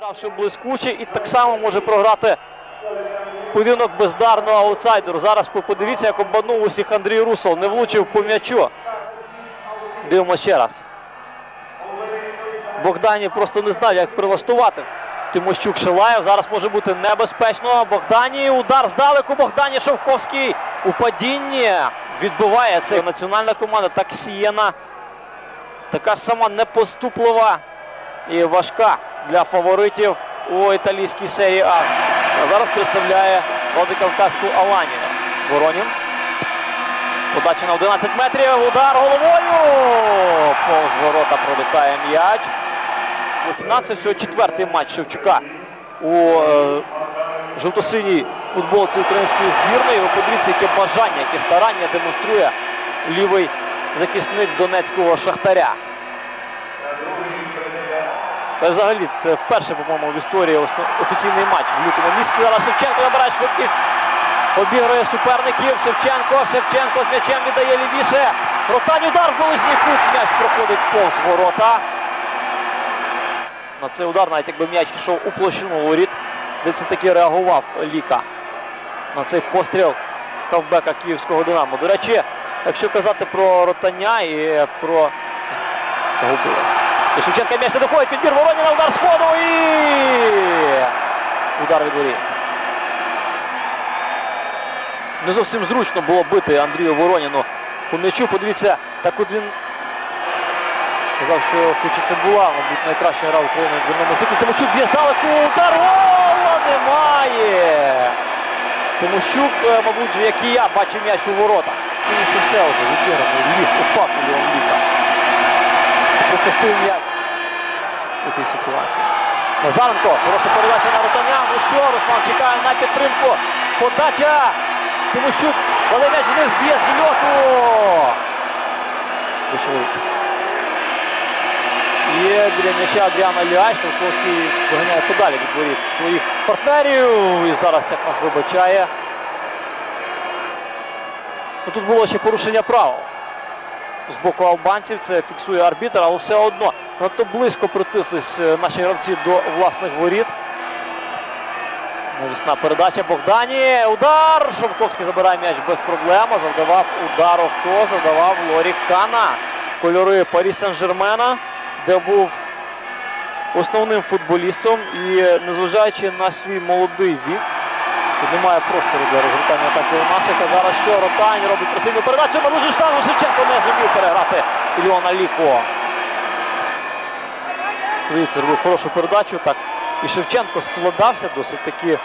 Гравши блискуче і так само може програти поєдинок бездарного аутсайдеру. Зараз подивіться, як обманув усіх Андрій Русов. Не влучив по м'ячу. Дивимося ще раз. Богдані просто не знав, як прилаштувати. Тимощук Шилаєв. Зараз може бути небезпечно. Богдані. Удар здалеку. Богдані Шовковський у падінні. Відбиває це національна команда. Так Сієна. Така ж сама непоступлива і важка для фаворитів у італійській серії А. А зараз представляє Владикавказьку Аланію. Воронін. Подача на 11 метрів. Удар головою. Повз ворота пролітає м'яч. Лохіна це всього четвертий матч Шевчука у е, жовто-синій футболці української збірної. Ви подивіться, яке бажання, яке старання демонструє лівий захисник донецького шахтаря. Та взагалі це вперше, по-моєму, в історії офіційний матч в лютому місяці. Зараз Шевченко набирає швидкість. Обігрує суперників. Шевченко. Шевченко з м'ячем віддає лівіше. Ротань удар в ближній кут. М'яч проходить повз ворота. На цей удар, навіть якби м'яч йшов у площину воріт, здається, таки реагував Ліка на цей постріл хавбека київського Динамо. До речі, якщо казати про ротання і про загубилась. І Шевченка м'яч не доходить, підбір Вороніна, удар сходу і удар від воріт. Не зовсім зручно було бити Андрію Вороніну по м'ячу. Подивіться, так от він казав, що хоч це була, мабуть, найкраща гра України в дверному циклі. Тимощук б'є здалеку, удар гола немає. Тимощук, е, мабуть, як і я, бачив м'яч у воротах. Тому що все вже відіграно. Ліг, упав Ліка. Що пропустив м'яч у цій ситуації. Назаренко, хороша передача на ротання. Ну що, Руслан чекає на підтримку. Подача. Тимощук, м'яч вниз б'є з льоту. Є біля м'яча Адріана Ляй. Шовковський виганяє подалі від воріт своїх партнерів. І зараз як нас вибачає. Ну, Тут було ще порушення правил з боку албанців. Це фіксує арбітр, але все одно надто близько притислись е, наші гравці до власних воріт. Навісна передача Богдані. Удар! Шовковський забирає м'яч без проблем. Завдавав удару хто? Завдавав Лорі Кана. Кольори Парі Сен-Жермена, де був основним футболістом. І незважаючи на свій молодий вік, тут немає простору для розгортання атаки у зараз що Ротань робить красиву передачу дуже штангу. Шевченко не зумів переграти Ільона Ліко. Дивіться, робив хорошу передачу. Так. І Шевченко складався досить таки.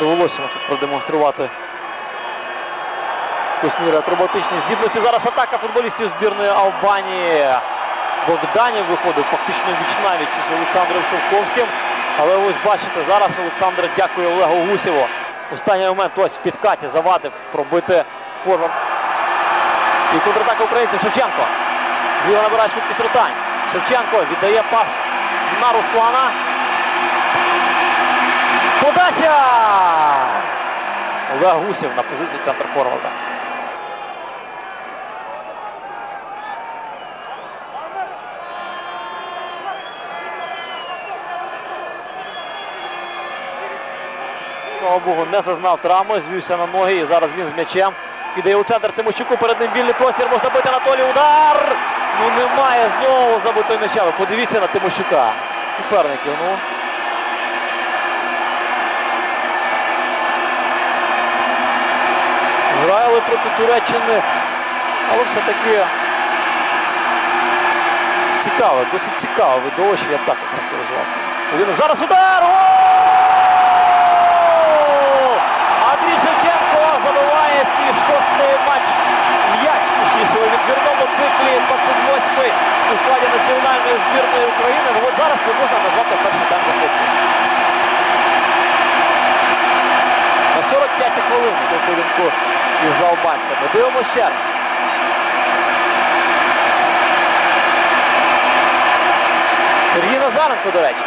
Довелося тут продемонструвати якусь міру акробатичні здібності. Зараз атака футболістів збірної Албанії. Богданів виходив фактично віч-навіч із Олександром Шовковським. Але ось бачите, зараз Олександр дякує Олегу Гусєву. Останній момент ось в підкаті завадив пробити форвард. І контратака українців Шевченко. Зліва набирає швидкість Ротань. Шевченко віддає пас на Руслана. Подача! Олег Гусєв на позиції центр форварда. Слава Богу, не зазнав травми, звівся на ноги і зараз він з м'ячем. Віддає у центр Тимощуку, перед ним вільний простір, можна бити Анатолій. Удар! Ну немає знову забитого м'яча. Ви подивіться на Тимощука. Суперників, ну. Грали проти Туреччини, але все-таки цікаве, досить цікаве видовище, я б так охарактеризував. Зараз удар! Гол! Андрій Шевченко забиває свій шостий матч. М'яч точніше у відбірному циклі 28-й у складі національної збірної України. Ну, От зараз це можна назвати перший тайм захоплюючим. На 45-й хвилині до із албанцями. Дивимося ще раз. Сергій Назаренко, до речі.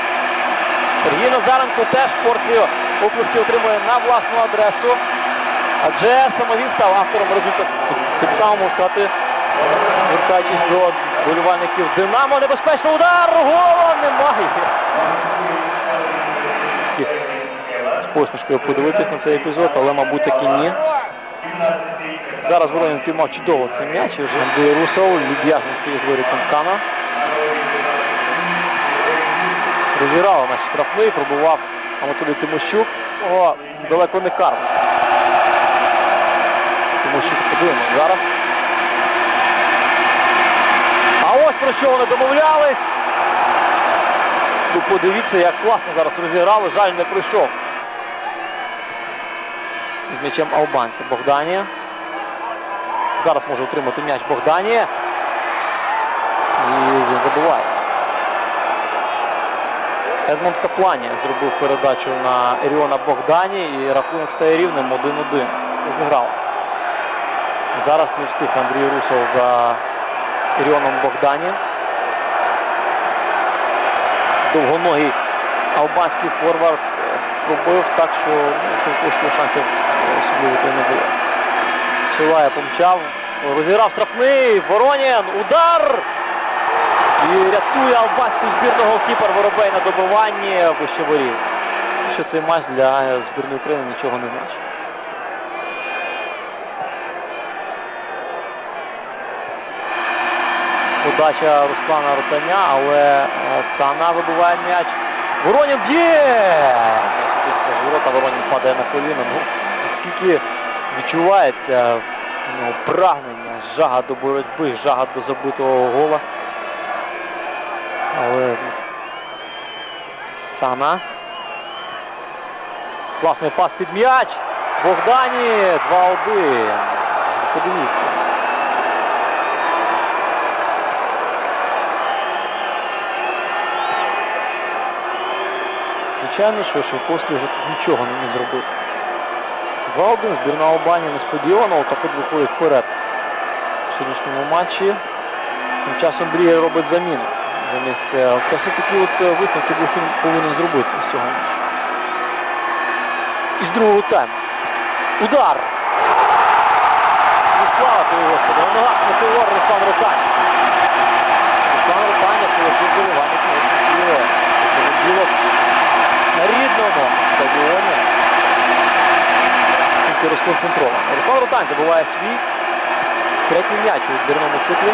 Сергій Назаренко теж порцію оплесків отримує на власну адресу. Адже саме він став автором результату. Тим самим сказати, вертаючись до болівальників Динамо. Небезпечний удар. Голова! немає. З посмішкою подивитись на цей епізод, але, мабуть, таки ні. Зараз Воронін піймав чудово цей м'яч. і Вже Андрій Русов, люб'язності з Лоріком Кана. Розіграв наш штрафний, пробував Анатолій Тимощук. О, далеко не карм. Тимощук подивимось зараз. А ось про що вони домовлялись. Ви подивіться, як класно зараз розіграли. Жаль, не пройшов. З м'ячем албанця Богдані. Зараз може отримати м'яч Богдані. І він забуває. Едмонд Каплані зробив передачу на Еріона Богдані і рахунок стає рівним 1-1. Зіграв. Зараз не встиг Андрій Русов за Еріоном Богдані. Довгоногий албанський форвард е, пробив так, що ну, шансів особливо не було. Шилая помчав, розіграв штрафний, Воронін, удар! І рятує албанську збірну голкіпер Воробей на добиванні вище воріт. Що цей матч для збірної України нічого не значить. Подача Руслана Ротаня, але е, Цана вибиває м'яч. Воронін б'є! Ворота, Воронін падає на коліна. Ну, наскільки відчувається ну, прагнення, жага до боротьби, жага до забитого гола. Але ну, Цана. Класний пас під м'яч. Богдані 2-1. Подивіться. Звичайно, що Шевковський вже тут нічого не міг зробити. 2-1 збірна Албанії несподівано, так от виходить вперед в сьогоднішньому матчі. Тим часом Брія робить заміну. Замість, е, та все-таки от е, висновки Блохін повинен зробити з цього матчу. Із другого тайму. Удар! І слава тобі, Господи, на ногах метеор Руслан Ротань. Руслан Ротань, коли це вболівальник не стіле. Понеділок на рідному стадіоні. Стільки. Руслан Ротань забуває свій третій м'яч у відбірному циклі.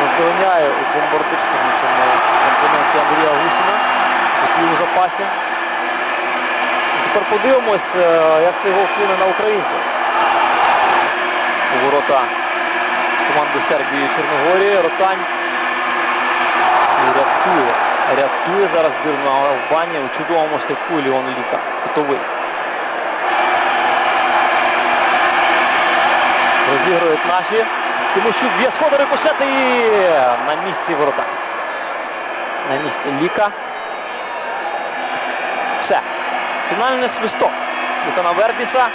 Наздоганяє у бомбардирському цьому компоненті Андрія Гусіна, який у запасі. Тепер подивимось, е, як цей гол вплине на українців. У ворота команди Сербії Чорногорії. Ротань рятує. Рятує зараз збірну Албанії у чудовому степку Ліон Ліка. Кутовий. Розігрують наші. Тимощук б'є сходи рикошет і на місці ворота. На місці Ліка. Все. Фінальний свисток Лукана Вербіса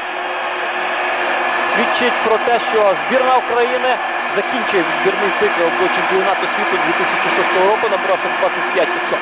свідчить про те, що збірна України закінчує відбірний цикл до чемпіонату світу 2006 року, набравши 25 очок.